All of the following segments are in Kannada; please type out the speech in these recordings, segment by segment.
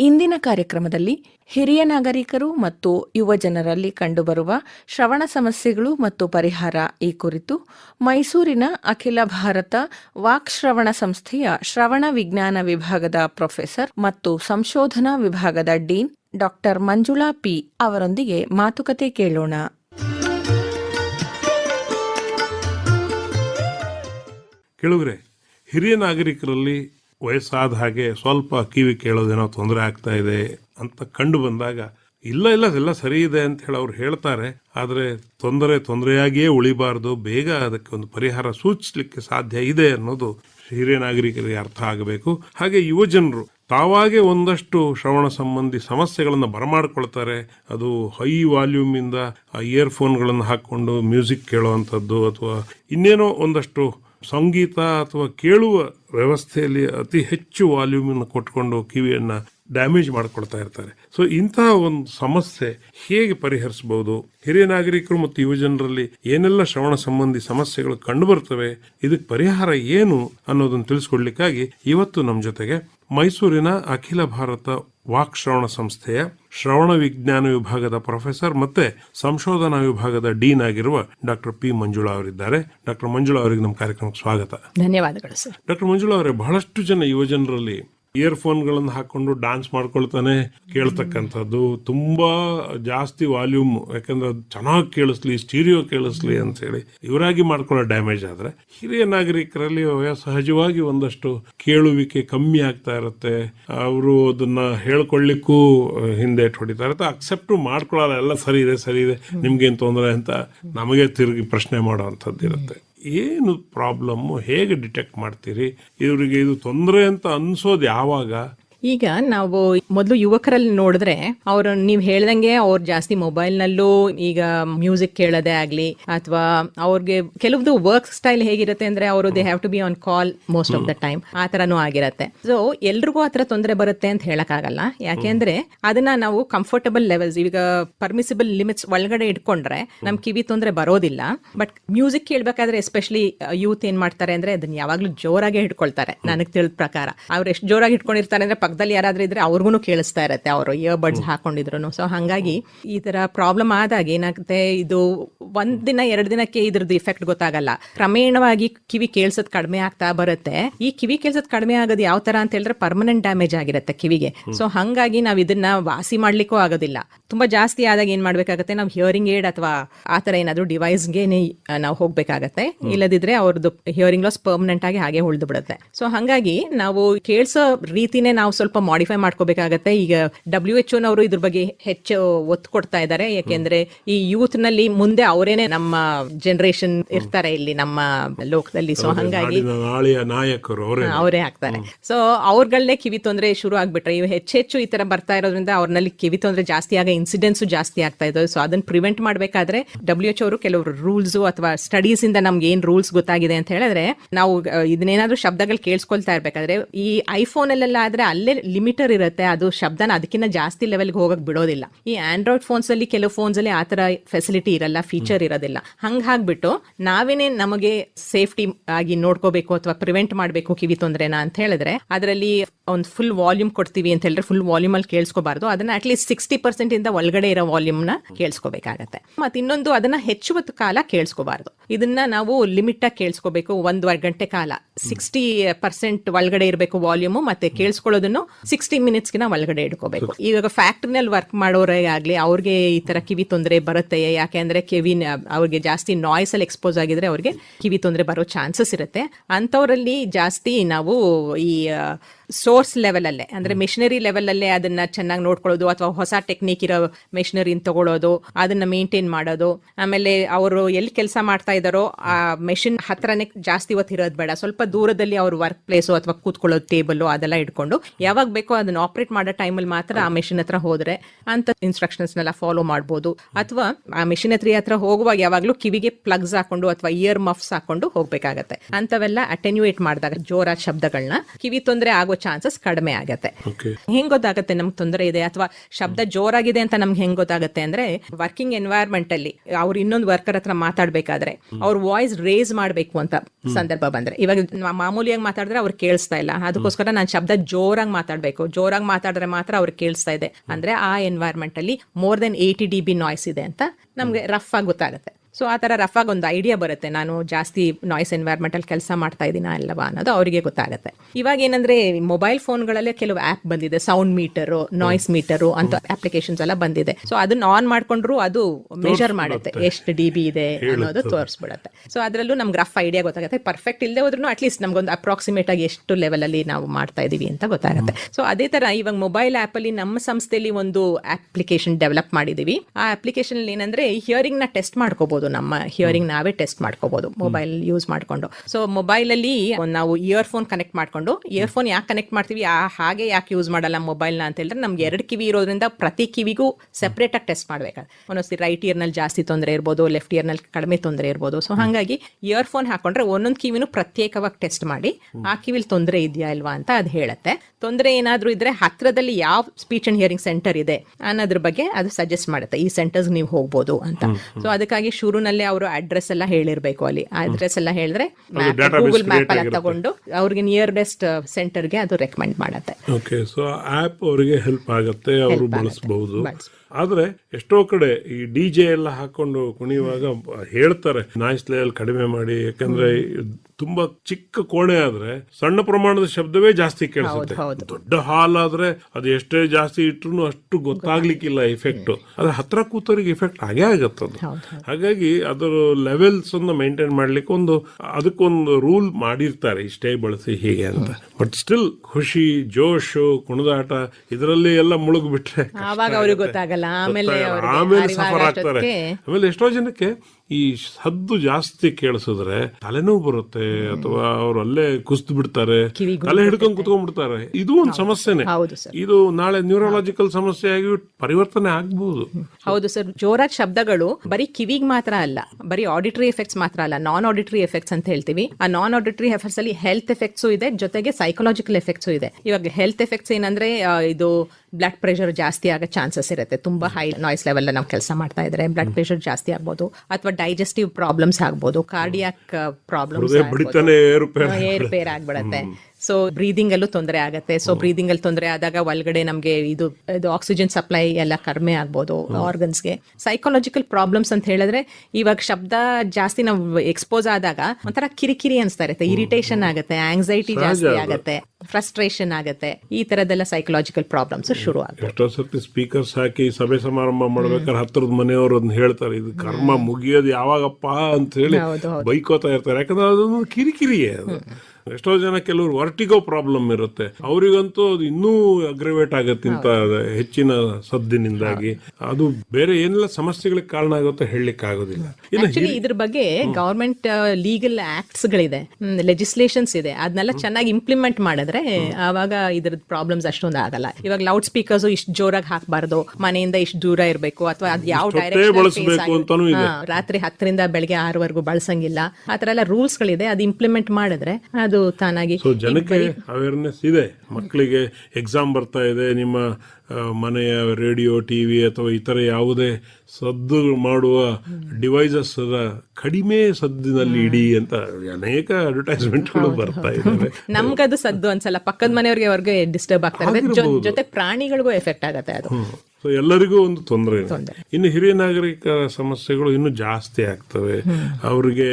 ಇಂದಿನ ಕಾರ್ಯಕ್ರಮದಲ್ಲಿ ಹಿರಿಯ ನಾಗರಿಕರು ಮತ್ತು ಯುವ ಜನರಲ್ಲಿ ಕಂಡುಬರುವ ಶ್ರವಣ ಸಮಸ್ಯೆಗಳು ಮತ್ತು ಪರಿಹಾರ ಈ ಕುರಿತು ಮೈಸೂರಿನ ಅಖಿಲ ಭಾರತ ವಾಕ್ಶ್ರವಣ ಸಂಸ್ಥೆಯ ಶ್ರವಣ ವಿಜ್ಞಾನ ವಿಭಾಗದ ಪ್ರೊಫೆಸರ್ ಮತ್ತು ಸಂಶೋಧನಾ ವಿಭಾಗದ ಡೀನ್ ಡಾಕ್ಟರ್ ಮಂಜುಳಾ ಪಿ ಅವರೊಂದಿಗೆ ಮಾತುಕತೆ ಕೇಳೋಣ. ಹಿರಿಯ ನಾಗರಿಕರಲ್ಲಿ ವಯಸ್ಸಾದ ಹಾಗೆ ಸ್ವಲ್ಪ ಕಿವಿ ಕೇಳೋದೇನೋ ತೊಂದರೆ ಆಗ್ತಾ ಇದೆ ಅಂತ ಕಂಡು ಬಂದಾಗ, ಇಲ್ಲ ಇಲ್ಲ ಎಲ್ಲ ಸರಿ ಇದೆ ಅಂತ ಹೇಳಿ ಅವ್ರು ಹೇಳ್ತಾರೆ. ಆದರೆ ತೊಂದರೆ ತೊಂದರೆಯಾಗಿಯೇ ಉಳಿಬಾರ್ದು, ಬೇಗ ಅದಕ್ಕೆ ಒಂದು ಪರಿಹಾರ ಸೂಚಿಸಲಿಕ್ಕೆ ಸಾಧ್ಯ ಇದೆ ಅನ್ನೋದು ಹಿರಿಯ ನಾಗರಿಕರಿಗೆ ಅರ್ಥ ಆಗಬೇಕು. ಹಾಗೆ ಯುವ ಜನರು ತಾವಾಗೆ ಒಂದಷ್ಟು ಶ್ರವಣ ಸಂಬಂಧಿ ಸಮಸ್ಯೆಗಳನ್ನು ಬರಮಾಡ್ಕೊಳ್ತಾರೆ. ಅದು ಹೈ ವಾಲ್ಯೂಮಿಂದ ಇಯರ್ಫೋನ್ಗಳನ್ನು ಹಾಕ್ಕೊಂಡು ಮ್ಯೂಸಿಕ್ ಕೇಳುವಂಥದ್ದು ಅಥವಾ ಇನ್ನೇನೋ ಒಂದಷ್ಟು ಸಂಗೀತ ಅಥವಾ ಕೇಳುವ ವ್ಯವಸ್ಥೆಯಲ್ಲಿ ಅತಿ ಹೆಚ್ಚು ವಾಲ್ಯೂಮನ್ನು ಕೊಟ್ಕೊಂಡು ಕಿವಿಯನ್ನು ಡ್ಯಾಮೇಜ್ ಮಾಡಿಕೊಳ್ತಾ ಇರ್ತಾರೆ. ಸೊ ಇಂತಹ ಒಂದು ಸಮಸ್ಯೆ ಹೇಗೆ ಪರಿಹರಿಸಬಹುದು ಹಿರಿಯ ನಾಗರಿಕರು ಮತ್ತು ಯುವಜನರಲ್ಲಿ ಏನೆಲ್ಲ ಶ್ರವಣ ಸಂಬಂಧಿ ಸಮಸ್ಯೆಗಳು ಕಂಡುಬರ್ತವೆ? ಇದಕ್ಕೆ ಪರಿಹಾರ ಏನು ಅನ್ನೋದನ್ನು ತಿಳಿಸ್ಕೊಡ್ಲಿಕ್ಕಾಗಿ ಇವತ್ತು ನಮ್ಮ ಜೊತೆಗೆ ಮೈಸೂರಿನ ಅಖಿಲ ಭಾರತ ವಾಕ್ ಶ್ರವಣ ಸಂಸ್ಥೆಯ ಶ್ರವಣ ವಿಜ್ಞಾನ ವಿಭಾಗದ ಪ್ರೊಫೆಸರ್ ಮತ್ತೆ ಸಂಶೋಧನಾ ವಿಭಾಗದ ಡೀನ್ ಆಗಿರುವ ಡಾಕ್ಟರ್ ಪಿ ಮಂಜುಳಾ ಅವರಿದ್ದಾರೆ. ಡಾಕ್ಟರ್ ಮಂಜುಳಾ ಅವರಿಗೆ ನಮ್ಮ ಕಾರ್ಯಕ್ರಮಕ್ಕೆ ಸ್ವಾಗತ. ಧನ್ಯವಾದಗಳು ಸರ್. ಡಾಕ್ಟರ್ ಮಂಜುಳಾ ಅವರೇ ಬಹಳಷ್ಟು ಜನ ಯುವಜನರಲ್ಲಿ ಇಯರ್ಫೋನ್ಗಳನ್ನು ಹಾಕೊಂಡು ಡಾನ್ಸ್ ಮಾಡ್ಕೊಳ್ತಾನೆ ಕೇಳ್ತಕ್ಕಂಥದ್ದು ತುಂಬಾ ಜಾಸ್ತಿ ವಾಲ್ಯೂಮ್, ಯಾಕಂದ್ರೆ ಅದು ಚೆನ್ನಾಗಿ ಕೇಳಿಸ್ಲಿ, ಸ್ಟೀರಿಯೋ ಕೇಳಿಸ್ಲಿ ಅಂತ ಹೇಳಿ ಇವರಾಗಿ ಮಾಡ್ಕೊಳ್ಳೋ ಡ್ಯಾಮೇಜ್ ಆದ್ರೆ ಹಿರಿಯ ನಾಗರಿಕರಲ್ಲಿ ಸಹಜವಾಗಿ ಒಂದಷ್ಟು ಕೇಳುವಿಕೆ ಕಮ್ಮಿ ಆಗ್ತಾ ಇರುತ್ತೆ. ಅವರು ಅದನ್ನ ಹೇಳ್ಕೊಳ್ಳಿಕ್ಕೂ ಹಿಂದೆ ಹೊಡಿತಾ ಇರುತ್ತೆ. ಅಕ್ಸೆಪ್ಟ್ ಮಾಡ್ಕೊಳ್ಳಲ್ಲ ಎಲ್ಲ ಸರಿ ಇದೆ ಸರಿ ಇದೆ, ನಿಮ್ಗೇನು ತೊಂದರೆ ಅಂತ ನಮಗೆ ತಿರುಗಿ ಪ್ರಶ್ನೆ ಮಾಡುವಂಥದ್ದು ಇರುತ್ತೆ ಏನು ಪ್ರಾಬ್ಲಮ್ಮು ಹೇಗೆ ಡಿಟೆಕ್ಟ್ ಮಾಡ್ತೀರಿ? ಇವರಿಗೆ ಇದು ತೊಂದರೆ ಅಂತ ಅನ್ಸೋದು ಯಾವಾಗ? ಈಗ ನಾವು ಮೊದಲು ಯುವಕರಲ್ಲಿ ನೋಡಿದ್ರೆ ಅವರು ನೀವು ಹೇಳ್ದಂಗೆ ಅವ್ರು ಜಾಸ್ತಿ ಮೊಬೈಲ್ನಲ್ಲೂ ಈಗ ಮ್ಯೂಸಿಕ್ ಕೇಳೋದೇ ಆಗ್ಲಿ ಅಥವಾ ಅವ್ರಿಗೆ ಕೆಲವೊಂದು ವರ್ಕ್ ಸ್ಟೈಲ್ ಹೇಗಿರುತ್ತೆ ಅಂದ್ರೆ ಅವರು they have to be on call most of the time ಆ ಥರನೂ ಆಗಿರತ್ತೆ. ಸೊ ಎಲ್ರಿಗೂ ಆ ಥರ ತೊಂದರೆ ಬರುತ್ತೆ ಅಂತ ಹೇಳಕ್ಕಾಗಲ್ಲ. ಯಾಕೆಂದ್ರೆ ಅದನ್ನ ನಾವು ಕಂಫರ್ಟಬಲ್ ಲೆವೆಲ್ಸ್ ಈಗ ಪರ್ಮಿಸಿಬಲ್ ಲಿಮಿಟ್ಸ್ ಒಳಗಡೆ ಇಟ್ಕೊಂಡ್ರೆ ನಮ್ ಕಿವಿ ತೊಂದರೆ ಬರೋದಿಲ್ಲ. ಬಟ್ ಮ್ಯೂಸಿಕ್ ಕೇಳಬೇಕಾದ್ರೆ ಎಸ್ಪೆಷಲಿ ಯೂತ್ ಏನ್ ಮಾಡ್ತಾರೆ ಅಂದ್ರೆ ಅದನ್ನ ಯಾವಾಗ್ಲೂ ಜೋರಾಗೆ ಹಿಡ್ಕೊಳ್ತಾರೆ. ನನಗೆ ತಿಳಿದ ಪ್ರಕಾರ. ಅವ್ರು ಎಷ್ಟು ಜೋರಾಗಿ ಇಟ್ಕೊಂಡಿರ್ತಾರೆ ಅಂದ್ರೆ ಪಕ್ಕದಲ್ಲಿ ಯಾರಾದ್ರೂ ಇದ್ರೆ ಅವ್ರಿಗೂ ಕೇಳಿಸ್ತಾ ಇರುತ್ತೆ ಅವರು ಇಯರ್ ಬಡ್ಸ್ ಹಾಕೊಂಡಿದ್ರು ಸೊ ಹಂಗಾಗಿ ಈ ತರ ಪ್ರಾಬ್ಲಮ್ ಆದಾಗ ಏನಾಗುತ್ತೆ ಇದು ಒಂದ್ ದಿನ ಎರಡ್ ದಿನಕ್ಕೆ ಇದ್ರದ್ದು ಇಫೆಕ್ಟ್ ಗೊತ್ತಾಗಲ್ಲ. ಕ್ರಮೇಣವಾಗಿ ಕಿವಿ ಕೇಳ್ಸೋದ್ ಕಡಿಮೆ ಆಗ್ತಾ ಬರುತ್ತೆ. ಈ ಕಿವಿ ಕೇಳ್ಸೋದ್ ಕಡಿಮೆ ಆಗೋದು ಯಾವ ತರ ಅಂತ ಹೇಳಿದ್ರೆ ಪರ್ಮನೆಂಟ್ ಡ್ಯಾಮೇಜ್ ಆಗಿರುತ್ತೆ ಕಿವಿಗೆ. ಸೊ ಹಂಗಾಗಿ ನಾವ್ ಇದನ್ನ ವಾಸಿ ಮಾಡ್ಲಿಕ್ಕೂ ಆಗೋದಿಲ್ಲ. ತುಂಬಾ ಜಾಸ್ತಿ ಆದಾಗ ಏನ್ ಮಾಡ್ಬೇಕಾಗತ್ತೆ? ನಾವು ಹಿಯರಿಂಗ್ ಏಡ್ ಅಥವಾ ಆ ತರ ಏನಾದ್ರು ಡಿವೈಸ್ಗೆ ನಾವು ಹೋಗ್ಬೇಕಾಗತ್ತೆ. ಇಲ್ಲದಿದ್ರೆ ಅವ್ರದ್ದು ಹಿಯರಿಂಗ್ ಲಾಸ್ ಪರ್ಮನೆಂಟ್ ಆಗಿ ಹಾಗೆ ಉಳಿದು ಬಿಡುತ್ತೆ ಸೊ ಹಂಗಾಗಿ ನಾವು ಕೇಳಿಸೋ ರೀತಿನೇ ನಾವು ಸ್ವಲ್ಪ ಮಾಡಿಫೈ ಮಾಡ್ಕೋಬೇಕಾಗತ್ತೆ. ಈಗ ಡಬ್ಲ್ಯೂ ಎಚ್ ನವರು ಇದ್ರ ಬಗ್ಗೆ ಹೆಚ್ಚು ಒತ್ತು ಕೊಡ್ತಾ ಇದ್ದಾರೆ ಯಾಕೆಂದ್ರೆ ಈ ಯೂತ್ನಲ್ಲಿ ಮುಂದೆ ಅವರೇನೆ ನಮ್ಮ ಜನರೇಷನ್ ಇರ್ತಾರೆ ಇಲ್ಲಿ ನಮ್ಮ ಲೋಕದಲ್ಲಿ. ಸೊ ಹಂಗಾಗಿ ನಾಳೆಯ ನಾಯಕರು ಅವರೇ. ಆಗ್ತಾರೆ. ಸೊ ಅವ್ರಗಳನ್ನೇ ಕಿವಿ ತೊಂದರೆ ಶುರು ಆಗ್ಬಿಟ್ರೆ ಇವು ಹೆಚ್ಚೆಚ್ಚು ಈ ತರ ಬರ್ತಾ ಇರೋದ್ರಿಂದ ಅವ್ರನಲ್ಲಿ ಕಿವಿ ತೊಂದರೆ ಜಾಸ್ತಿ ಆಗ ಇನ್ಸಿಡೆನ್ಸ್ ಜಾಸ್ತಿ ಆಗ್ತಾ ಇದ್ದಾವೆ. ಸೊ ಅದನ್ನ ಪ್ರಿವೆಂಟ್ ಮಾಡಬೇಕಾದ್ರೆ ಡಬ್ಲ್ಯೂ ಎಚ್ ಅವರು ಕೆಲವರು ರೂಲ್ಸ್ ಅಥವಾ ಸ್ಟಡೀಸ್ ಇಂದ ನಮ್ಗೆ ಏನ್ ರೂಲ್ಸ್ ಗೊತ್ತಾಗಿದೆ ಅಂತ ಹೇಳಿದ್ರೆ ನಾವು ಇದನ್ನೇನಾದ್ರೂ ಶಬ್ದಗಳು ಕೇಳಿಸ್ಕೊಳ್ತಾ ಇರ್ಬೇಕಾದ್ರೆ ಈ ಐಫೋನ್ ಅಲ್ಲೆಲ್ಲ ಆದ್ರೆ ಅಲ್ಲೇ ಲಿಮಿಟರ್ ಇರುತ್ತೆ. ಅದು ಶಬ್ದನ ಅದಕ್ಕಿಂತ ಜಾಸ್ತಿ ಲೆವೆಲ್ಗೆ ಹೋಗಕ್ ಬಿಡೋದಿಲ್ಲ. ಈ ಆಂಡ್ರಾಯ್ಡ್ ಫೋನ್ಸ್ ಅಲ್ಲಿ ಕೆಲವು ಫೋನ್ಸ್ ಅಲ್ಲಿ ಆ ತರ ಫೆಸಿಲಿಟಿ ಇರಲ್ಲ ಫೀಚರ್ ಇರೋದಿಲ್ಲ. ಹಂಗಾಗ್ಬಿಟ್ಟು ನಾವೇನೇ ನಮಗೆ ಸೇಫ್ಟಿ ಆಗಿ ನೋಡ್ಕೋಬೇಕು ಅಥವಾ ಪ್ರಿವೆಂಟ್ ಮಾಡಬೇಕು ಕಿವಿ ತೊಂದರೆನ ಅಂತ ಹೇಳಿದ್ರೆ, ಅದರಲ್ಲಿ ಒಂದು ಫುಲ್ ವಾಲ್ಯೂಮ್ ಕೊಡ್ತೀವಿ ಅಂತ ಹೇಳಿದ್ರೆ ಫುಲ್ ವಾಲ್ಯೂಮ್ ಅಲ್ಲಿ ಕೇಳಿಸ್ಕೋಬಾರ್ದು. ಅದನ್ನ ಅಟ್ಲೀಸ್ಟ್ ಸಿಕ್ಸ್ಟಿ ಪರ್ಸೆಂಟ್ ಇಂದ ಒಳಗಡೆ ಇರೋ ವಾಲ್ಯೂಮ್ನ ಕೇಳಿಸ್ಕೋಬೇಕಾಗತ್ತೆ. ಮತ್ತೆ ಇನ್ನೊಂದು ಅದನ್ನ ಹೆಚ್ಚು ಹೊತ್ತು ಕಾಲ ಕೇಳಿಸ್ಕೋಬಾರ್ದು. ಇದನ್ನ ನಾವು ಲಿಮಿಟ್ ಆಗಿ ಕೇಳಿಸ್ಕೋಬೇಕು ಒಂದೂವರೆ ಗಂಟೆ ಕಾಲ. ಸಿಕ್ಸ್ಟಿ ಪರ್ಸೆಂಟ್ ಒಳಗಡೆ ಇರಬೇಕು ವಾಲ್ಯೂಮು ಮತ್ತೆ ಕೇಳಿಸ್ಕೊಳ್ಳೋದನ್ನು ಸಿಕ್ಸ್ಟಿ ಮಿನಿಟ್ಸ್ಗಿನ ಒಳಗಡೆ ಇಟ್ಕೋಬೇಕು. ಇವಾಗ ಫ್ಯಾಕ್ಟ್ರಿನಲ್ಲಿ ವರ್ಕ್ ಮಾಡೋರೇ ಆಗಲಿ ಅವ್ರಿಗೆ ಈ ತರ ಕಿವಿ ತೊಂದರೆ ಬರುತ್ತೆ ಯಾಕೆ ಅಂದ್ರೆ ಕಿವಿ ಅವ್ರಿಗೆ ಜಾಸ್ತಿ ನಾಯ್ಸ್ ಅಲ್ಲಿ ಎಕ್ಸ್ಪೋಸ್ ಆಗಿದ್ರೆ ಅವ್ರಿಗೆ ಕಿವಿ ತೊಂದರೆ ಬರೋ ಚಾನ್ಸಸ್ ಇರುತ್ತೆ. ಅಂಥವ್ರಲ್ಲಿ ಜಾಸ್ತಿ ನಾವು ಈ ಸೋರ್ಸ್ ಲೆವೆಲ್ ಅಲ್ಲೇ ಅಂದ್ರೆ ಮೆಷಿನರಿ ಲೆವೆಲ್ ಅಲ್ಲೇ ಅದನ್ನ ಚೆನ್ನಾಗಿ ನೋಡ್ಕೊಳ್ಳೋದು ಅಥವಾ ಹೊಸ ಟೆಕ್ನಿಕ್ ಇರೋ ಮೆಷಿನರಿನ ತಗೊಳ್ಳೋದು ಅದನ್ನ ಮೇಂಟೈನ್ ಮಾಡೋದು. ಆಮೇಲೆ ಅವರು ಎಲ್ಲಿ ಕೆಲಸ ಮಾಡ್ತಾ ಇದ್ದಾರೋ ಆ ಮೆಷಿನ್ ಹತ್ರನೇ ಜಾಸ್ತಿ ಹೊತ್ತು ಇರೋದು ಬೇಡ. ಸ್ವಲ್ಪ ದೂರದಲ್ಲಿ ಅವ್ರ ವರ್ಕ್ ಪ್ಲೇಸು ಅಥವಾ ಕೂತ್ಕೊಳ್ಳೋದು ಟೇಬಲ್ ಅದೆಲ್ಲ ಇಟ್ಕೊಂಡು ಯಾವಾಗ ಬೇಕೋ ಅದನ್ನ ಆಪರೇಟ್ ಮಾಡೋ ಟೈಮಲ್ಲಿ ಮಾತ್ರ ಆ ಮೆಷಿನ್ ಹತ್ರ ಹೋದ್ರೆ ಅಂತ ಇನ್ಸ್ಟ್ರಕ್ಷನ್ಸ್ನೆಲ್ಲ ಫಾಲೋ ಮಾಡ್ಬೋದು. ಅಥವಾ ಆ ಮೆಷಿನ್ ಹತ್ರ ಹತ್ರ ಹೋಗುವಾಗ ಯಾವಾಗಲೂ ಕಿವಿಗೆ ಪ್ಲಗ್ಸ್ ಹಾಕೊಂಡು ಅಥವಾ ಇಯರ್ ಮಫ್ಸ್ ಹಾಕೊಂಡು ಹೋಗ್ಬೇಕಾಗತ್ತೆ. ಅಂತವೆಲ್ಲ ಅಟೆನ್ಯೂಯೇಟ್ ಮಾಡಿದಾಗ ಜೋರಾದ ಶಬ್ದಗಳನ್ನ ಕಿವಿ ತೊಂದರೆ ಆಗೋ ಚಾನ್ಸಸ್ ಕಡಿಮೆ ಆಗತ್ತೆ. ಹೆಂಗ್ ಗೊತ್ತಾಗುತ್ತೆ ನಮ್ಗೆ ತೊಂದರೆ ಇದೆ ಅಥವಾ ಶಬ್ದ ಜೋರಾಗಿದೆ ಅಂತ ನಮ್ಗೆ ಹೆಂಗ್ ಗೊತ್ತಾಗುತ್ತೆ ಅಂದ್ರೆ ವರ್ಕಿಂಗ್ ಎನ್ವೈರ್ಮೆಂಟ್ ಅಲ್ಲಿ ಅವ್ರು ಇನ್ನೊಂದು ವರ್ಕರ್ ಹತ್ರ ಮಾತಾಡ್ಬೇಕಾದ್ರೆ ಅವ್ರ ವಾಯ್ಸ್ ರೇಸ್ ಮಾಡ್ಬೇಕು ಅಂತ ಸಂದರ್ಭ ಬಂದ್ರೆ. ಇವಾಗ ಮಾಮೂಲಿಯಾಗಿ ಮಾತಾಡಿದ್ರೆ ಅವ್ರು ಕೇಳಿಸ್ತಾ ಇಲ್ಲ. ಅದಕ್ಕೋಸ್ಕರ ನಾನು ಶಬ್ದ ಜೋರಾಗಿ ಮಾತಾಡ್ಬೇಕು. ಜೋರಾಗಿ ಮಾತಾಡಿದ್ರೆ ಮಾತ್ರ ಅವ್ರಿಗೆ ಕೇಳಿಸ್ತಾ ಇದೆ. ಅಂದ್ರೆ ಆ ಎನ್ವೈರ್ಮೆಂಟ್ ಅಲ್ಲಿ more than eighty D B noise ಇದೆ ಅಂತ ನಮ್ಗೆ ರಫ್ ಆಗಿ ಗೊತ್ತಾಗುತ್ತೆ. ಸೊ ಆ ಥರ ರಫ್ ಆಗಿ ಒಂದು ಐಡಿಯಾ ಬರುತ್ತೆ. ನಾನು ಜಾಸ್ತಿ ನಾಯ್ಸ್ ಎನ್ವೈರ್ಮೆಂಟಲ್ಲಿ ಕೆಲಸ ಮಾಡ್ತಾ ಇದ್ದೀನ ಅಲ್ಲವಾ ಅನ್ನೋದು ಅವರಿಗೆ ಗೊತ್ತಾಗುತ್ತೆ. ಇವಾಗ ಏನಂದ್ರೆ ಮೊಬೈಲ್ ಫೋನ್ಗಳಲ್ಲೇ ಕೆಲವು ಆ್ಯಪ್ ಬಂದಿದೆ. ಸೌಂಡ್ ಮೀಟರು ನಾಯ್ಸ್ ಮೀಟರು ಅಂತ ಅಪ್ಲಿಕೇಶನ್ಸ್ ಎಲ್ಲ ಬಂದಿದೆ. ಸೊ ಅದನ್ನ ಆನ್ ಮಾಡ್ಕೊಂಡ್ರು ಅದು ಮೆಷರ್ ಮಾಡುತ್ತೆ. ಎಷ್ಟು ಡಿ ಬಿ ಇದೆ ಅನ್ನೋದು ತೋರಿಸ್ಬಿಡುತ್ತೆ. ಸೊ ಅದರಲ್ಲೂ ನಮ್ಗೆ ರಫ್ ಐಡಿಯಾ ಗೊತ್ತಾಗುತ್ತೆ. ಪರ್ಫೆಕ್ಟ್ ಇಲ್ಲದೆ ಹೋದ್ರೂ ಅಟ್ಲೀಸ್ಟ್ ನಮ್ಗೊಂದು ಅಪ್ರಾಕ್ಸಿಮೇಟ್ ಆಗಿ ಎಷ್ಟು ಲೆವೆಲ್ ಅಲ್ಲಿ ನಾವು ಮಾಡ್ತಾ ಇದೀವಿ ಅಂತ ಗೊತ್ತಾಗುತ್ತೆ. ಸೊ ಅದೇ ತರ ಇವಾಗ ಮೊಬೈಲ್ ಆಪ್ ಅಲ್ಲಿ ನಮ್ಮ ಸಂಸ್ಥೆಯಲ್ಲಿ ಒಂದು ಅಪ್ಲಿಕೇಶನ್ ಡೆವಲಪ್ ಮಾಡಿದೀವಿ. ಆ ಅಪ್ಲಿಕೇಶನ್ ಏನಂದ್ರೆ ಹಿಯರಿಂಗ್ನ ಟೆಸ್ಟ್ ಮಾಡ್ಕೋಬಹುದು ನಮ್ಮ ಹಿಯರಿಂಗ್ ನಾವೇ ಟೆಸ್ಟ್ ಮಾಡ್ಕೋಬಹುದು ಮೊಬೈಲ್ ಯೂಸ್ ಮಾಡ್ಕೊಂಡು. ಸೊ ಮೊಬೈಲ್ ಅಲ್ಲಿ ನಾವು ಇಯರ್ ಫೋನ್ ಕನೆಕ್ಟ್ ಮಾಡ್ಕೊಂಡು ಇಯರ್ ಫೋನ್ ಯಾಕೆ ಕನೆಕ್ಟ್ ಮಾಡ್ತೀವಿ ಆ ಹಾಗೆ ಯಾಕೆ ಯೂಸ್ ಮಾಡಲ್ಲ ಮೊಬೈಲ್ನ ಅಂತ ಹೇಳಿದ್ರೆ ನಮ್ಗೆ ಎರಡು ಕಿವಿ ಇರೋದ್ರಿಂದ ಪ್ರತಿ ಕಿವಿಗೂ ಸೆಪರೇಟ್ ಆಗಿ ಟೆಸ್ಟ್ ಮಾಡ್ಬೇಕಾದ್ರೆ ಒಂದೊಂದ್ಸಿ ರೈಟ್ ಇಯರ್ನಲ್ಲಿ ಜಾಸ್ತಿ ತೊಂದರೆ ಇರ್ಬೋದು ಲೆಫ್ಟ್ ಇಯರ್ನಲ್ಲಿ ಕಡಿಮೆ ತೊಂದರೆ ಇರ್ಬೋದು. ಸೊ ಹಾಗಾಗಿ ಇಯರ್ ಫೋನ್ ಹಾಕೊಂಡ್ರೆ ಒಂದೊಂದು ಕಿವಿನೂ ಪ್ರತ್ಯೇಕವಾಗಿ ಟೆಸ್ಟ್ ಮಾಡಿ ಆ ಕಿವಿಲ್ ತೊಂದರೆ ಇದೆಯಾ ಇಲ್ವಾ ಅಂತ ಅದು ಹೇಳುತ್ತೆ. ತೊಂದರೆ ಏನಾದರೂ ಇದ್ರೆ ಹತ್ರದಲ್ಲಿ ಯಾವ ಸ್ಪೀಚ್ ಅಂಡ್ ಹಿಯರಿಂಗ್ ಸೆಂಟರ್ ಇದೆ ಅನ್ನೋದ್ರ ಬಗ್ಗೆ ಅದು ಸಜೆಸ್ಟ್ ಮಾಡುತ್ತೆ. ಈ ಸೆಂಟರ್ಸ್ ನೀವು ಹೋಗ್ಬೋದು ಅಂತ. ಸೊ ಅದಕ್ಕಾಗಿ ಶುರುನಲ್ಲೇ ಅವರು ಅಡ್ರೆಸ್ ಎಲ್ಲ ಹೇಳಿರ್ಬೇಕು ಅಲ್ಲಿ. ಅಡ್ರೆಸ್ ಎಲ್ಲ ಹೇಳಿದ್ರೆ ಗೂಗಲ್ ಮ್ಯಾಪ್ ಎಲ್ಲ. ತಗೊಂಡು ಅವ್ರಿಗೆ ನಿಯರೆಸ್ಟ್ ಸೆಂಟರ್ಗೆ ಅದು ರೆಕಮೆಂಡ್ ಮಾಡುತ್ತೆ. ಓಕೆ ಸೊ ಆಪ್ ಅವರಿಗೆ ಹೆಲ್ಪ್ ಆಗುತ್ತೆ ಅವರು ಬಳಸಬಹುದು. ಆದ್ರೆ ಎಷ್ಟೋ ಕಡೆ ಈ ಡಿ ಜೆ ಎಲ್ಲ ಹಾಕೊಂಡು ಕುಣಿಯುವಾಗ ಹೇಳ್ತಾರೆ ನಾಯ್ಸ್ ಲೆವೆಲ್ ಕಡಿಮೆ ಮಾಡಿ ಯಾಕಂದ್ರೆ ತುಂಬಾ ಚಿಕ್ಕ ಕೋಣೆ ಆದ್ರೆ ಸಣ್ಣ ಪ್ರಮಾಣದ ಶಬ್ದವೇ ಜಾಸ್ತಿ ಕೇಳಿಸುತ್ತೆ. ದೊಡ್ಡ ಹಾಲ್ ಆದ್ರೆ ಅದು ಎಷ್ಟೇ ಜಾಸ್ತಿ ಇಟ್ರು ಅಷ್ಟು ಗೊತ್ತಾಗ್ಲಿಕ್ಕಿಲ್ಲ ಇಫೆಕ್ಟ್ ಅದ್ರ ಹತ್ರ ಕೂತವ್ರಿಗೆ ಇಫೆಕ್ಟ್ ಆಗೇ ಆಗತ್ತದು. ಹಾಗಾಗಿ ಅದರ ಲೆವೆಲ್ಸ್ ಅನ್ನ ಮೇಂಟೈನ್ ಮಾಡ್ಲಿಕ್ಕೆ ಒಂದು ಅದಕ್ಕೊಂದು ರೂಲ್ ಮಾಡಿರ್ತಾರೆ ಇಷ್ಟೇ ಬಳಸಿ ಹೀಗೆ ಅಂತ. ಬಟ್ ಸ್ಟಿಲ್ ಖುಷಿ ಜೋಶು ಕುಣದಾಟ ಇದರಲ್ಲಿ ಎಲ್ಲ ಮುಳುಗ್ಬಿಟ್ರೆ ಆಮೇಲೆ ಸಫರ್ ಆಗ್ತಾರೆ. ಆಮೇಲೆ ಎಷ್ಟೋ ಜನಕ್ಕೆ ಈ ಸದ್ದು ಜಾಸ್ತಿ ಕೇಳಿಸಿದ್ರೆ ತಲೆನೋವು ಬರುತ್ತೆ ಅಥವಾ ಅವ್ರು ಅಲ್ಲೇ ಕುಸ್ತು ಬಿಡ್ತಾರೆ ಅಲ್ಲೇ ಹಿಡ್ಕೊಂಡ್ ಕುತ್ಕೊಂಡ್ಬಿಡ್ತಾರೆ. ಇದು ಒಂದು ಸಮಸ್ಯೆನೆ. ಹೌದು ಸರ್. ಇದು ನಾಳೆ ನ್ಯೂರಾಲಜಿಕಲ್ ಸಮಸ್ಯೆ ಆಗಿ ಪರಿವರ್ತನೆ ಆಗ್ಬಹುದು ಹೌದು ಸರ್. ಜೋರಾದ ಶಬ್ದಗಳು ಬರೀ ಕಿವಿಗ್ ಮಾತ್ರ ಅಲ್ಲ ಬರೀ ಆಡಿಟರಿ ಎಫೆಕ್ಟ್ಸ್ ಮಾತ್ರ ಅಲ್ಲ ನಾನ್ ಆಡಿಟರಿ ಎಫೆಕ್ಟ್ಸ್ ಅಂತ ಹೇಳ್ತೀವಿ. ಆ ನಾನ್ ಆಡಿಟರಿ ಎಫೆಕ್ಟ್ಸ್ ಅಲ್ಲಿ ಹೆಲ್ತ್ ಎಫೆಕ್ಟ್ಸ್ ಇದೆ ಜೊತೆಗೆ ಸೈಕಲಾಜಿಕಲ್ ಎಫೆಕ್ಟ್ಸ್ ಇದೆ. ಇವಾಗ ಹೆಲ್ತ್ ಎಫೆಕ್ಟ್ಸ್ ಏನಂದ್ರೆ ಇದು ಬ್ಲಡ್ ಪ್ರೆಷರ್ ಜಾಸ್ತಿ ಆಗೋ ಚಾನ್ಸಸ್ ಇರುತ್ತೆ. ತುಂಬ ಹೈ ನಾಯ್ಸ್ ಲೆವೆಲ್ ನಾವು ಕೆಲಸ ಮಾಡ್ತಾ ಇದ್ರೆ ಬ್ಲಡ್ ಪ್ರೆಷರ್ ಜಾಸ್ತಿ ಆಗ್ಬೋದು ಅಥವಾ ಡೈಜೆಸ್ಟಿವ್ ಪ್ರಾಬ್ಲಮ್ಸ್ ಆಗ್ಬೋದು ಕಾರ್ಡಿಯಾಕ್ ಪ್ರಾಬ್ಲಮ್ಸ್ ಏರ್ಪೇರ್ ಆಗ್ಬಿಡತ್ತೆ ಸೊ ಬ್ರೀದಿಂಗ್ ಅಲ್ಲೂ ತೊಂದರೆ ಆಗುತ್ತೆ. ಸೊ ಬ್ರೀದಿಂಗ್ ಅಲ್ಲಿ ತೊಂದರೆ ಆದಾಗ ಒಳಗಡೆ ನಮಗೆ ಇದು ಇದು ಆಕ್ಸಿಜನ್ ಸಪ್ಲೈ ಎಲ್ಲ ಕಡಿಮೆ ಆಗ್ಬೋದು ಆರ್ಗನ್ಸ್ಗೆ ಸೈಕಾಲಜಿಕಲ್ ಪ್ರಾಬ್ಲಮ್ಸ್ ಅಂತ ಹೇಳಿದ್ರೆ ಇವಾಗ ಶಬ್ದ ಜಾಸ್ತಿ ನಾವು ಎಕ್ಸ್ಪೋಸ್ ಆದಾಗ ಒಂಥರ ಕಿರಿಕಿರಿ ಅನ್ಸ್ತಾ ಇರುತ್ತೆ. ಇರಿಟೇಷನ್ ಆಗುತ್ತೆ ಆಂಗ್ಸೈಟಿ ಜಾಸ್ತಿ ಆಗುತ್ತೆ ಫ್ರಸ್ಟ್ರೇಷನ್ ಆಗುತ್ತೆ. ಈ ತರದೆಲ್ಲ ಸೈಕಲಾಜಿಕಲ್ ಪ್ರಾಬ್ಲಮ್ಸ್ ಶುರು ಆಗುತ್ತೆ. ಎಷ್ಟೋ ಸರ್ತಿ ಸ್ಪೀಕರ್ಸ್ ಹಾಕಿ ಸಭೆ ಸಮಾರಂಭ ಮಾಡ್ಬೇಕಾದ್ರೆ ಹತ್ರದ ಮನೆಯವರು ಅದನ್ನ ಹೇಳ್ತಾರೆ ಇದು ಕರ್ಮ ಮುಗಿಯೋದು ಯಾವಾಗಪ್ಪ? ಅಂತ ಹೇಳಿ ಬೈಕೋತಾ ಇರ್ತಾರೆ. ಯಾಕಂದ್ರೆ ಅದೊಂದು ಕಿರಿಕಿರಿಯೇ ಅದು. ಎಷ್ಟೋ ಜನ ಕೆಲವರು ವರ್ಟಿಗೋ ಪ್ರಾಬ್ಲಮ್ ಇರುತ್ತೆ. ಅವರಿಗಂತೂ ಅದು ಇನ್ನೂ ಅಗ್ರವೇಟ್ ಆಗತ್ತಿಂತ ಹೆಚ್ಚಿನ ಸದ್ದಿನಿಂದಾಗಿ. ಅದು ಬೇರೆ ಏನೆಲ್ಲ ಸಮಸ್ಯೆಗಳಿಗೆ ಕಾರಣ ಆಗುತ್ತೆ ಹೇಳಲಿಕ್ಕೆ ಆಗೋದಿಲ್ಲ. ಆಕ್ಚುಲಿ ಇದ್ರ ಬಗ್ಗೆ ಗವರ್ಮೆಂಟ್ ಲೀಗಲ್ ಆಕ್ಟ್ಸ್ ಗಳಿದೆ. ಲೆಜಿಸ್ಲೇಷನ್ಸ್ ಇದೆ. ಅದನ್ನೆಲ್ಲ ಚೆನ್ನಾಗಿ ಇಂಪ್ಲಿಮೆಂಟ್ ಮಾಡಿದ್ರೆ ಆವಾಗ ಇದ್ರ ಪ್ರಾಬ್ಲಮ್ಸ್ ಅಷ್ಟೊಂದು ಆಗಲ್ಲ. ಇವಾಗ ಲೌಡ್ ಸ್ಪೀಕರ್ಸ್ ಇಷ್ಟು ಜೋರಾಗಿ ಹಾಕಬಾರ್ದು. ಮನೆಯಿಂದ ಇಷ್ಟು ದೂರ ಇರಬೇಕು ಅಥವಾ ಅದ್ ಯಾವ. ಡೈರೆಕ್ಷನ್ ರಾತ್ರಿ ಹತ್ತರಿಂದ ಬೆಳಗ್ಗೆ ಆರವರೆಗೂ ಬಳಸಂಗಿಲ್ಲ. ಆ ತರ ಎಲ್ಲ ರೂಲ್ಸ್ ಗಳಿದೆ. ಅದು ಇಂಪ್ಲಿಮೆಂಟ್ ಮಾಡಿದ್ರೆ ಅದು ತಾನಾಗಿ ಸೊ ಜನಕ್ಕೆ ಅವೇರ್ನೆಸ್ ಇದೆ. ಮಕ್ಕಳಿಗೆ ಎಕ್ಸಾಮ್ ಬರ್ತಾ ಇದೆ ನಿಮ್ಮ ಮನೆಯ ರೇಡಿಯೋ ಟಿವಿ ಅಥವಾ ಇತರ ಯಾವುದೇ ಸದ್ದು ಮಾಡುವ ಡಿವೈಸಸ್ ಕಡಿಮೆ ಸದ್ದಿನಲ್ಲಿ ಇಡಿ ಅಂತ ಅನೇಕ ಅಡ್ವರ್ಟೈಸ್ಮೆಂಟ್ಗಳು ಬರ್ತಾ ಇದ್ದಾವೆ ನಮ್ಗದು ಸದ್ದು ಅನ್ಸಲ್ಲ ಪಕ್ಕದ ಮನೆಯವರಿಗೆ ಅವ್ರಿಗೆ ಡಿಸ್ಟರ್ಬ್ ಆಗ್ತಾರೆ. ಜೊತೆ ಪ್ರಾಣಿಗಳಿಗೂ ಎಫೆಕ್ಟ್ ಆಗತ್ತೆ ಅದು. ಸೊ ಎಲ್ಲರಿಗೂ ಒಂದು ತೊಂದರೆ ಇನ್ನು ಹಿರಿಯ ನಾಗರಿಕರ ಸಮಸ್ಯೆಗಳು ಇನ್ನು ಜಾಸ್ತಿ ಆಗ್ತವೆ. ಅವರಿಗೆ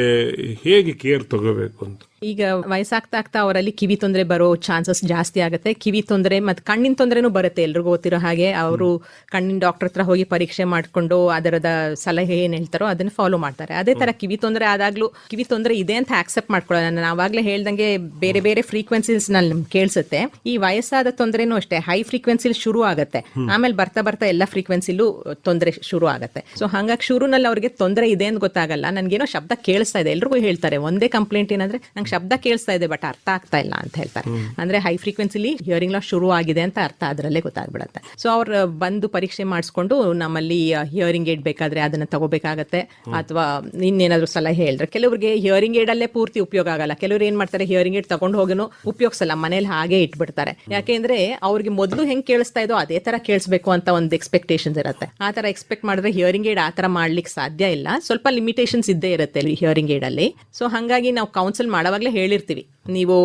ಹೇಗೆ ಕೇರ್ ತಗೋಬೇಕು ಅಂತ? ಈಗ ವಯಸ್ಸಾಗ್ತಾ ಆಗ್ತಾ ಅವರಲ್ಲಿ ಕಿವಿ ತೊಂದರೆ ಬರೋ ಚಾನ್ಸಸ್ ಜಾಸ್ತಿ ಆಗುತ್ತೆ. ಕಿವಿ ತೊಂದರೆ ಮತ್ತೆ ಕಣ್ಣಿನ ತೊಂದರೆನೂ ಬರುತ್ತೆ ಎಲ್ರಿಗೂ ಗೊತ್ತಿರೋ ಹಾಗೆ. ಅವರು ಕಣ್ಣಿನ ಡಾಕ್ಟರ್ ಹತ್ರ ಹೋಗಿ ಪರೀಕ್ಷೆ ಮಾಡಿಕೊಂಡು ಅದರದ ಸಲಹೆ ಏನ್ ಹೇಳ್ತಾರೋ ಅದನ್ನ ಫಾಲೋ ಮಾಡ್ತಾರೆ. ಅದೇ ತರ ಕಿವಿ ತೊಂದರೆ ಆದಾಗ್ಲೂ ಕಿವಿ ತೊಂದರೆ ಇದೆ ಅಂತ ಆಕ್ಸೆಪ್ಟ್ ಮಾಡ್ಕೊಳ್ಳೋಣ. ನಾನು ಆವಾಗಲೇ ಹೇಳ್ದಂಗೆ ಬೇರೆ ಬೇರೆ ಫ್ರೀಕ್ವೆನ್ಸೀಸ್ನಲ್ಲಿ ಕೇಳಿಸುತ್ತೆ. ಈ ವಯಸ್ಸಾದ ತೊಂದರೆನೂ ಅಷ್ಟೇ ಹೈ ಫ್ರೀಕ್ವೆನ್ಸಿಲ್ ಶುರು ಆಗುತ್ತೆ. ಆಮೇಲೆ ಬರ್ತಾ ಬರ್ತಾ ಎಲ್ಲ ಫ್ರೀಕ್ವೆನ್ಸಿಲೂ ತೊಂದರೆ ಶುರು ಆಗುತ್ತೆ. ಸೊ ಹಂಗಾಗಿ ಶುರುನಲ್ಲಿ ಅವ್ರಿಗೆ ತೊಂದರೆ ಇದೆ ಅಂತ ಗೊತ್ತಾಗಲ್ಲ. ನನ್ಗೇನೋ ಶಬ್ದ ಕೇಳಿಸ್ತಾ ಇದೆ. ಎಲ್ರಿಗೂ ಹೇಳ್ತಾರೆ ಒಂದೇ ಕಂಪ್ಲೇಂಟ್ ಏನಂದ್ರೆ ನಂಗೆ ಶಬ್ದ ಕೇಳಿಸ್ತಾ ಇದೆ ಬಟ್ ಅರ್ಥ ಆಗ್ತಾ ಇಲ್ಲ ಅಂತ ಹೇಳ್ತಾರೆ. ಅಂದ್ರೆ ಹೈ ಫ್ರೀಕ್ವೆನ್ಸಿಲಿ ಹಿಯರಿಂಗ್ ಲಾಸ್ ಶುರು ಆಗಿದೆ ಅಂತ ಅರ್ಥ ಅದರಲ್ಲೇ ಗೊತ್ತಾಗ್ಬಿಡತ್ತೆ. ಸೊ ಅವ್ರು ಬಂದು ಪರೀಕ್ಷೆ ಮಾಡಿಸ್ಕೊಂಡು ನಮ್ಮಲ್ಲಿ ಹಿಯರಿಂಗ್ ಏಡ್ ಬೇಕಾದ್ರೆ ಅದನ್ನ ತಗೋಬೇಕಾಗತ್ತೆ. ಅಥವಾ ಇನ್ನೇನಾದ್ರೂ ಸಲಹೆ ಹೇಳಿದ್ರೆ ಕೆಲವರಿಗೆ ಹಿಯರಿಂಗ್ ಏಡ್ ಅಲ್ಲೇ ಪೂರ್ತಿ ಉಪಯೋಗ ಆಗಲ್ಲ. ಕೆಲವರು ಏನ್ ಮಾಡ್ತಾರೆ ಹಿಯರಿಂಗ್ ಏಡ್ ತಗೊಂಡು ಹೋಗೋನು ಉಪಯೋಗಿಸಲ್ಲ ಮನೇಲಿ ಹಾಗೆ ಇಟ್ಬಿಡ್ತಾರೆ. ಯಾಕೆಂದ್ರೆ ಅವ್ರಿಗೆ ಮೊದಲು ಹೆಂಗ್ ಕೇಳಿಸ್ತಾ ಇದೋ ಅದೇ ತರ ಕೇಳಿಸ್ಬೇಕು ಅಂತ ಒಂದು ಎಕ್ಸ್ಪೆಕ್ಟೇಷನ್ಸ್ ಇರುತ್ತೆ. ಆ ತರ ಎಕ್ಸ್ಪೆಕ್ಟ್ ಮಾಡಿದ್ರೆ ಹಿಯರಿಂಗ್ ಏಡ್ ಆ ತರ ಮಾಡ್ಲಿಕ್ಕೆ ಸಾಧ್ಯ ಇಲ್ಲ. ಸ್ವಲ್ಪ ಲಿಮಿಟೇಷನ್ಸ್ ಇದ್ದೇ ಇರುತ್ತೆ ಹಿಯರಿಂಗ್ ಏಡ್ ಅಲ್ಲಿ. ಸೊ ಹಂಗಾಗಿ ನಾವು ಕೌನ್ಸಿಲ್ ಮಾಡೋವಾಗಲೇ ಹೇಳಿರ್ತೀವಿ. ನೀವು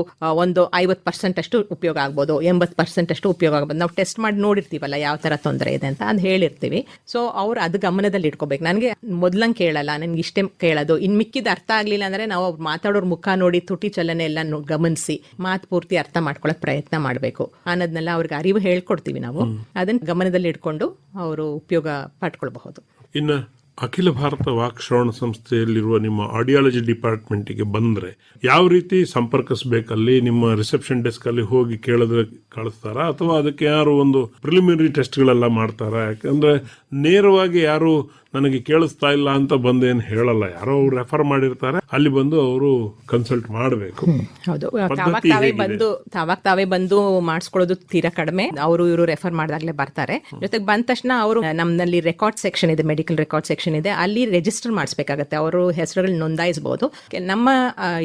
ಒಂದು ಐವತ್ತು ಪರ್ಸೆಂಟ್ ಅಷ್ಟು ಉಪಯೋಗ ಆಗ್ಬೋದು ಎಂಬತ್ತು ಪರ್ಸೆಂಟ್ ಅಷ್ಟು ಉಪಯೋಗ ಆಗ್ಬೋದು. ನಾವು ಟೆಸ್ಟ್ ಮಾಡಿ ನೋಡಿರ್ತೀವಲ್ಲ ಯಾವ ತರ ತೊಂದರೆ ಇದೆ ಅಂತ ಅದು ಹೇಳಿರ್ತೀವಿ. ಸೊ ಅವ್ರು ಅದು ಗಮನದಲ್ಲಿ ಇಟ್ಕೋಬೇಕು. ನನಗೆ ಮೊದ್ಲಂಗೆ ಕೇಳಲ್ಲ ನನಗೆ ಇಷ್ಟೇ ಕೇಳೋದು. ಇನ್ ಮಿಕ್ಕಿದ ಅರ್ಥ ಆಗಲಿಲ್ಲ ಅಂದರೆ ನಾವು ಅವ್ರು ಮಾತಾಡೋರ್ ಮುಖ ನೋಡಿ ತುಟಿ ಚಲನೆ ಎಲ್ಲ ಗಮನಿಸಿ ಮಾತು ಪೂರ್ತಿ ಅರ್ಥ ಮಾಡ್ಕೊಳ್ಳೋಕೆ ಪ್ರಯತ್ನ ಮಾಡಬೇಕು. ಅನ್ನೋದನ್ನೆಲ್ಲ ಅವ್ರಿಗೆ ಅರಿವು ಹೇಳ್ಕೊಡ್ತೀವಿ ನಾವು. ಅದನ್ನು ಗಮನದಲ್ಲಿ ಇಟ್ಕೊಂಡು ಅವರು ಉಪಯೋಗ ಪಡ್ಕೊಳ್ಬಹುದು. ಇನ್ನು ಅಖಿಲ ಭಾರತ ವಾಕ್ ಶ್ರವಣ ಸಂಸ್ಥೆಯಲ್ಲಿರುವ ನಿಮ್ಮ ಆಡಿಯಾಲಜಿ ಡಿಪಾರ್ಟ್ಮೆಂಟಿಗೆ ಬಂದ್ರೆ ಯಾವ ರೀತಿ ಸಂಪರ್ಕಿಸಬೇಕಲ್ಲಿ ನಿಮ್ಮ ರಿಸೆಪ್ಷನ್ ಡೆಸ್ಕ್ ಅಲ್ಲಿ ಹೋಗಿ ಕೇಳಿದ್ರೆ ಕಳಿಸ್ತಾರಾ? ಅಥವಾ ಅದಕ್ಕೆ ಯಾರು ಒಂದು ಪ್ರಿಲಿಮಿನರಿ ಟೆಸ್ಟ್ಗಳೆಲ್ಲ ಮಾಡ್ತಾರಾ? ಯಾಕಂದ್ರೆ ನೇರವಾಗಿ ಯಾರು ನನಗೆ ಕೇಳಿಸ್ತಾ ಇಲ್ಲ ಅಂತ ಬಂದೇನು ಹೇಳಲ್ಲ. ಯಾರೋ ಅವ್ರು ರೆಫರ್ ಮಾಡಿರ್ತಾರೆ ಅಲ್ಲಿ ಬಂದು ಅವರು ಕನ್ಸಲ್ಟ್ ಮಾಡಬೇಕು. ಹೌದು. ತಾವಾಗ ತಾವೇ ಬಂದು ತಾವಾಗ ತಾವೇ ಬಂದು ಮಾಡಿಸ್ಕೊಳ್ಳೋದು ತೀರಾ ಕಡಿಮೆ. ಅವರು ಇವರು ರೆಫರ್ ಮಾಡಿದಾಗಲೇ ಬರ್ತಾರೆ. ಜೊತೆಗೆ ಬಂದ ತಕ್ಷಣ ಅವರು ನಮ್ಮಲ್ಲಿ ರೆಕಾರ್ಡ್ ಸೆಕ್ಷನ್ ಇದೆ ಮೆಡಿಕಲ್ ರೆಕಾರ್ಡ್ ಸೆಕ್ಷನ್ ಇದೆ, ಅಲ್ಲಿ ರಿಜಿಸ್ಟರ್ ಮಾಡಿಸ್ಬೇಕಾಗತ್ತೆ. ಅವರು ಹೆಸರುಗಳು ನೋಂದಾಯಿಸಬಹುದು ನಮ್ಮ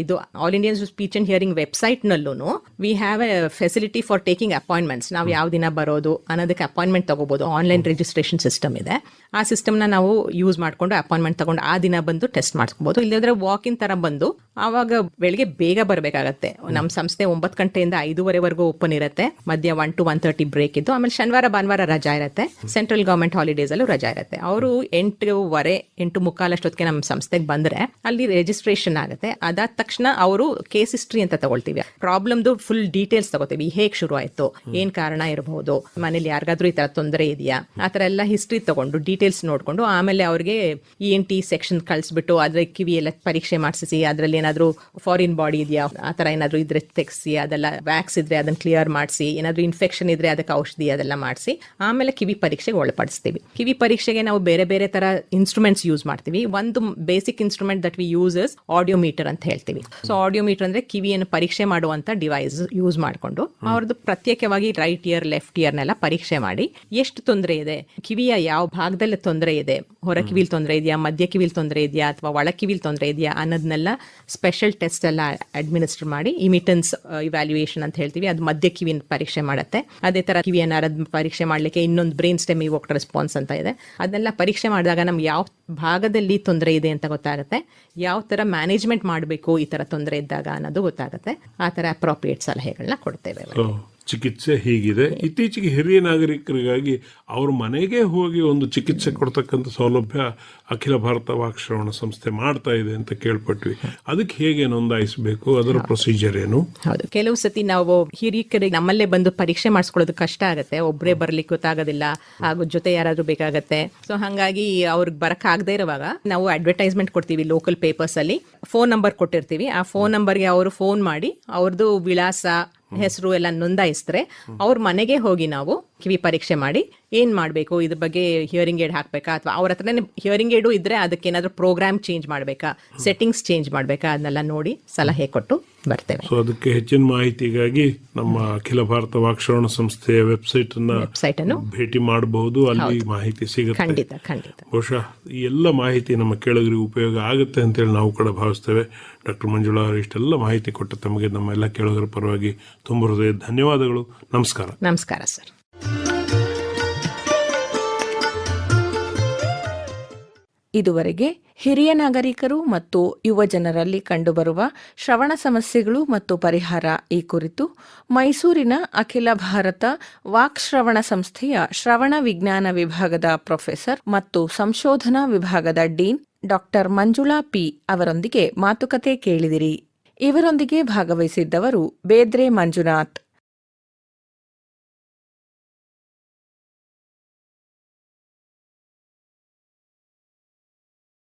ಇದು all Indian speech and hearing website ನಲ್ಲೂ we have a facility for taking appointments ನಾವು ಯಾವ ದಿನ ಬರೋದು ಅನ್ನೋದಕ್ಕೆ ಅಪಾಯಿಂಟ್ಮೆಂಟ್ ತಗೋಬಹುದು ಆನ್ಲೈನ್ ರಿಜಿಸ್ಟ್ರೇಷನ್ ಸಿಸ್ಟಮ್ ಇದೆ. ಆ ಸಿಸ್ಟಮ್ನ ನಾವು ಯೂಸ್ ಮಾಡಿಕೊಂಡು ಅಪಾಯಿಂಟ್ಮೆಂಟ್ ತಗೊಂಡು ಆ ದಿನ ಬಂದು ಟೆಸ್ಟ್ ಮಾಡಿಸ್ಕೋಬಹುದು ಇಲ್ಲದ್ರೆ ವಾಕ್ ಇನ್ ತರ ಬಂದು ಆವಾಗ ಬೆಳಿಗ್ಗೆ ಬೇಗ ಬರಬೇಕಾಗತ್ತೆ. ನಮ್ಮ ಸಂಸ್ಥೆ ಒಂಬತ್ತು ಗಂಟೆಯಿಂದ ಐದೂವರೆವರೆಗೂ ಓಪನ್ ಇರುತ್ತೆ. ಮಧ್ಯ one to one thirty break ಇದ್ದು, ಆಮೇಲೆ ಶನಿವಾರ, ಭಾನುವಾರ ರಜಾ ಇರುತ್ತೆ. ಸೆಂಟ್ರಲ್ ಗವರ್ಮೆಂಟ್ ಹಾಲಿಡೇಸ್ ಅಲ್ಲೂ ರಜಾ ಇರುತ್ತೆ. ಅವರು ಎಂಟೂವರೆ ಎಂಟು ಮುಕ್ಕಾಲಷ್ಟೊತ್ತಿಗೆ ನಮ್ಮ ಸಂಸ್ಥೆಗೆ ಬಂದ್ರೆ ಅಲ್ಲಿ ರಿಜಿಸ್ಟ್ರೇಷನ್ ಆಗುತ್ತೆ. ಅದಾದ ತಕ್ಷಣ ಅವರು ಕೇಸ್ ಹಿಸ್ಟ್ರಿ ಅಂತ ತಗೊಳ್ತೀವಿ. ಪ್ರಾಬ್ಲಮ್ದು ಫುಲ್ ಡೀಟೇಲ್ಸ್ ತಗೋತೀವಿ. ಹೇಗೆ ಶುರು ಆಯ್ತು ಏನ್ ಕಾರಣ ಇರಬಹುದು ಮನೇಲಿ ಯಾರಿಗಾದ್ರೂ ಈ ತರ ತೊಂದರೆ ಇದೆಯಾ? ಆ ತರ ಎಲ್ಲ ಹಿಸ್ಟ್ರಿ ತಗೊಂಡು ಡೀಟೇಲ್ಸ್ ನೋಡ್ಕೊಂಡು ಆಮೇಲೆ ಅವ್ರಿಗೆ ಇ ಎನ್ ಟಿ ಸೆಕ್ಷನ್ ಕಳಿಸ್ಬಿಟ್ಟು ಅದ್ರ ಕಿವಿ ಎಲ್ಲ ಪರೀಕ್ಷೆ ಮಾಡಿಸಿ ಅದ್ರಲ್ಲಿ ಏನಾದರೂ ಫಾರಿನ್ ಬಾಡಿ ಇದೆಯಾ? ಆ ತರ ಏನಾದ್ರು ಇದ್ರೆ ತೆಗೆಸಿ, ಅದೆಲ್ಲ ವ್ಯಾಕ್ಸ್ ಇದ್ರೆ ಅದನ್ನ ಕ್ಲಿಯರ್ ಮಾಡಿಸಿ, ಏನಾದರೂ ಇನ್ಫೆಕ್ಷನ್ ಇದ್ರೆ ಅದಕ್ಕೆ ಔಷಧಿ ಅದೆಲ್ಲ ಮಾಡಿಸಿ, ಆಮೇಲೆ ಕಿವಿ ಪರೀಕ್ಷೆಗೆ ಒಳಪಡಿಸ್ತೀವಿ. ಕಿವಿ ಪರೀಕ್ಷೆಗೆ ನಾವು ಬೇರೆ ಬೇರೆ ತರ ಇನ್ಸ್ಟ್ರೂಮೆಂಟ್ಸ್ ಯೂಸ್ ಮಾಡ್ತೀವಿ. ಒಂದು basic instrument that we uses audio meter ಅಂತ ಹೇಳ್ತೀವಿ. ಸೊ ಆಡಿಯೋ ಮೀಟರ್ ಅಂದ್ರೆ ಕಿವಿಯನ್ನು ಪರೀಕ್ಷೆ ಮಾಡುವಂತ ಡಿವೈಸ್ ಯೂಸ್ ಮಾಡಿಕೊಂಡು ಅವ್ರದ್ದು ಪ್ರತ್ಯೇಕವಾಗಿ ರೈಟ್ ಇಯರ್ ಲೆಫ್ಟ್ ಇಯರ್ನೆಲ್ಲ ಪರೀಕ್ಷೆ ಮಾಡಿ ಎಷ್ಟು ತೊಂದರೆ ಇದೆ, ಕಿವಿಯ ಯಾವ ಭಾಗದಲ್ಲಿ ತೊಂದರೆ ಇದೆ, ಹೊರ ಕಿವಿಲ್ ತೊಂದರೆ ಇದೆಯಾ, ಮಧ್ಯ ಕಿವಿಲ್ ತೊಂದರೆ ಇದೆಯಾ, ಅಥವಾ ಒಳ ಕಿವಿಲ್ ತೊಂದರೆ ಇದೆಯಾ ಅನ್ನೋದನ್ನೆಲ್ಲ ಸ್ಪೆಷಲ್ ಟೆಸ್ಟ್ ಎಲ್ಲ ಅಡ್ಮಿನಿಸ್ಟರ್ ಮಾಡಿ ಇಮಿಟನ್ಸ್ ಇವ್ಯಾಲ್ಯೂಯೇಷನ್ ಅಂತ ಹೇಳ್ತೀವಿ. ಅದು ಮಧ್ಯ ಕಿವಿನ ಪರೀಕ್ಷೆ ಮಾಡುತ್ತೆ. ಅದೇ ತರ ಕಿವಿಯ ನರದ ಪರೀಕ್ಷೆ ಮಾಡಲಿಕ್ಕೆ ಇನ್ನೊಂದು ಬ್ರೈನ್ ಸ್ಟೆಮ್ ಇವೋಕ್ಟ್ ರೆಸ್ಪಾನ್ಸ್ ಅಂತ ಇದೆ. ಅದನ್ನೆಲ್ಲ ಪರೀಕ್ಷೆ ಮಾಡಿದಾಗ ನಮ್ಗೆ ಯಾವ ಭಾಗದಲ್ಲಿ ತೊಂದರೆ ಇದೆ ಅಂತ ಗೊತ್ತಾಗುತ್ತೆ? ಯಾವ ತರ ಮ್ಯಾನೇಜ್ಮೆಂಟ್ ಮಾಡಬೇಕು ಈ ತರ ತೊಂದರೆ ಇದ್ದಾಗ ಅನ್ನೋದು ಗೊತ್ತಾಗುತ್ತೆ. ಆ ತರ ಅಪ್ರೋಪ್ರಿಯೇಟ್ ಸಲಹೆಗಳನ್ನ ಕೊಡ್ತೇವೆ. ಚಿಕಿತ್ಸೆ ಹೀಗಿದೆ. ಇತ್ತೀಚೆಗೆ ಹಿರಿಯ ನಾಗರಿಕರಿಗಾಗಿ ಅವ್ರ ಮನೆಗೆ ಹೋಗಿ ಒಂದು ಚಿಕಿತ್ಸೆ ಕೊಡ್ತಕ್ಕಂಥ ಸೌಲಭ್ಯ ಅಖಿಲ ಭಾರತ ವಾಕ್ಶ್ರವಣ ಸಂಸ್ಥೆ ಮಾಡ್ತಾ ಇದೆ ಅಂತ ಕೇಳ್ಪಟ್ವಿ. ಅದಕ್ಕೆ ಹೇಗೆ ನೋಂದಾಯಿಸಬೇಕು? ಅದರ ಪ್ರೊಸೀಜರ್ ಏನು? ಹೌದು. ಕೆಲವು ಸತಿ ನಾವು ಹಿರಿಯರಿಗೆ ನಮ್ಮಲ್ಲೇ ಬಂದು ಪರೀಕ್ಷೆ ಮಾಡಿಸ್ಕೊಳ್ಳೋದು ಕಷ್ಟ ಆಗುತ್ತೆ. ಒಬ್ಬರೇ ಬರ್ಲಿಕ್ಕೆ ಗೊತ್ತಾಗೋದಿಲ್ಲ. ಹಾಗೂ ಜೊತೆ ಯಾರಾದರೂ ಬೇಕಾಗತ್ತೆ. ಸೊ ಹಾಗಾಗಿ ಅವ್ರಿಗೆ ಬರಕ್ ಆಗದೆ ಇರುವಾಗ ನಾವು ಅಡ್ವರ್ಟೈಸ್ಮೆಂಟ್ ಕೊಡ್ತೀವಿ ಲೋಕಲ್ ಪೇಪರ್ಸ್ ಅಲ್ಲಿ. ಫೋನ್ ನಂಬರ್ ಕೊಟ್ಟಿರ್ತೀವಿ. ಆ ಫೋನ್ ನಂಬರ್ಗೆ ಅವರು ಫೋನ್ ಮಾಡಿ ಅವ್ರದ್ದು ವಿಳಾಸ ಹೆಸರು ಎಲ್ಲ ನೋಂದಾಯಿಸಿದ್ರೆ ಅವ್ರ ಮನೆಗೆ ಹೋಗಿ ನಾವು ಕಿವಿ ಪರೀಕ್ಷೆ ಮಾಡಿ ಏನ್ ಮಾಡಬೇಕು? ಇದ್ರ ಬಗ್ಗೆ ಹಿಯರಿಂಗ್ ಏಡ್ ಹಾಕ್ಬೇಕಾ? ಅಥವಾ ಅವ್ರ ಹತ್ರನೇ ಹಿಯರಿಂಗ್ ಏಡು ಇದ್ರೆ ಅದಕ್ಕೆ ಏನಾದ್ರು ಪ್ರೋಗ್ರಾಮ್ ಚೇಂಜ್ ಮಾಡಬೇಕಾ? ಸೆಟ್ಟಿಂಗ್ಸ್ ಚೇಂಜ್ ಮಾಡಬೇಕಾ? ಅದನ್ನೆಲ್ಲ ನೋಡಿ ಸಲಹೆ ಕೊಟ್ಟು ಬರ್ತೇವೆ. ಸೊ ಅದಕ್ಕೆ ಹೆಚ್ಚಿನ ಮಾಹಿತಿಗಾಗಿ ನಮ್ಮ ಅಖಿಲ ಭಾರತ ವಾಕ್ಶ್ರವಣ ಸಂಸ್ಥೆಯ ವೆಬ್ಸೈಟ್ ಅನ್ನ ವೆಬ್ಸೈಟ್ ಅನ್ನು ಭೇಟಿ ಮಾಡಬಹುದು. ಅಲ್ಲಿ ಮಾಹಿತಿ ಸಿಗುತ್ತೆ. ಖಂಡಿತ ಖಂಡಿತ. ಬಹುಶಃ ಈ ಎಲ್ಲ ಮಾಹಿತಿ ನಮ್ಮ ಕೇಳುಗರಿಗೆ ಉಪಯೋಗ ಆಗುತ್ತೆ ಅಂತೇಳಿ ನಾವು ಕೂಡ ಭಾವಿಸ್ತೇವೆ. ಡಾಕ್ಟರ್ ಮಂಜುಳಾ ಅವರು ಇಷ್ಟೆಲ್ಲ ಮಾಹಿತಿ ಕೊಟ್ಟ ತಮಗೆ ನಮ್ಮ ಎಲ್ಲ ಕೇಳೋದ್ರ ಪರವಾಗಿ ತುಂಬ ಹೃದಯ ಧನ್ಯವಾದಗಳು. ನಮಸ್ಕಾರ. ನಮಸ್ಕಾರ ಸರ್. ಇದುವರೆಗೆ ಹಿರಿಯ ನಾಗರಿಕರು ಮತ್ತು ಯುವ ಜನರಲ್ಲಿ ಕಂಡುಬರುವ ಶ್ರವಣ ಸಮಸ್ಯೆಗಳು ಮತ್ತು ಪರಿಹಾರ ಈ ಕುರಿತು ಮೈಸೂರಿನ ಅಖಿಲ ಭಾರತ ವಾಕ್ಶ್ರವಣ ಸಂಸ್ಥೆಯ ಶ್ರವಣ ವಿಜ್ಞಾನ ವಿಭಾಗದ ಪ್ರೊಫೆಸರ್ ಮತ್ತು ಸಂಶೋಧನಾ ವಿಭಾಗದ ಡೀನ್ ಡಾಕ್ಟರ್ ಮಂಜುಳಾ ಪಿ ಅವರೊಂದಿಗೆ ಮಾತುಕತೆ ಕೇಳಿದಿರಿ. ಇವರೊಂದಿಗೆ ಭಾಗವಹಿಸಿದ್ದವರು ಬೇದ್ರೆ ಮಂಜುನಾಥ್.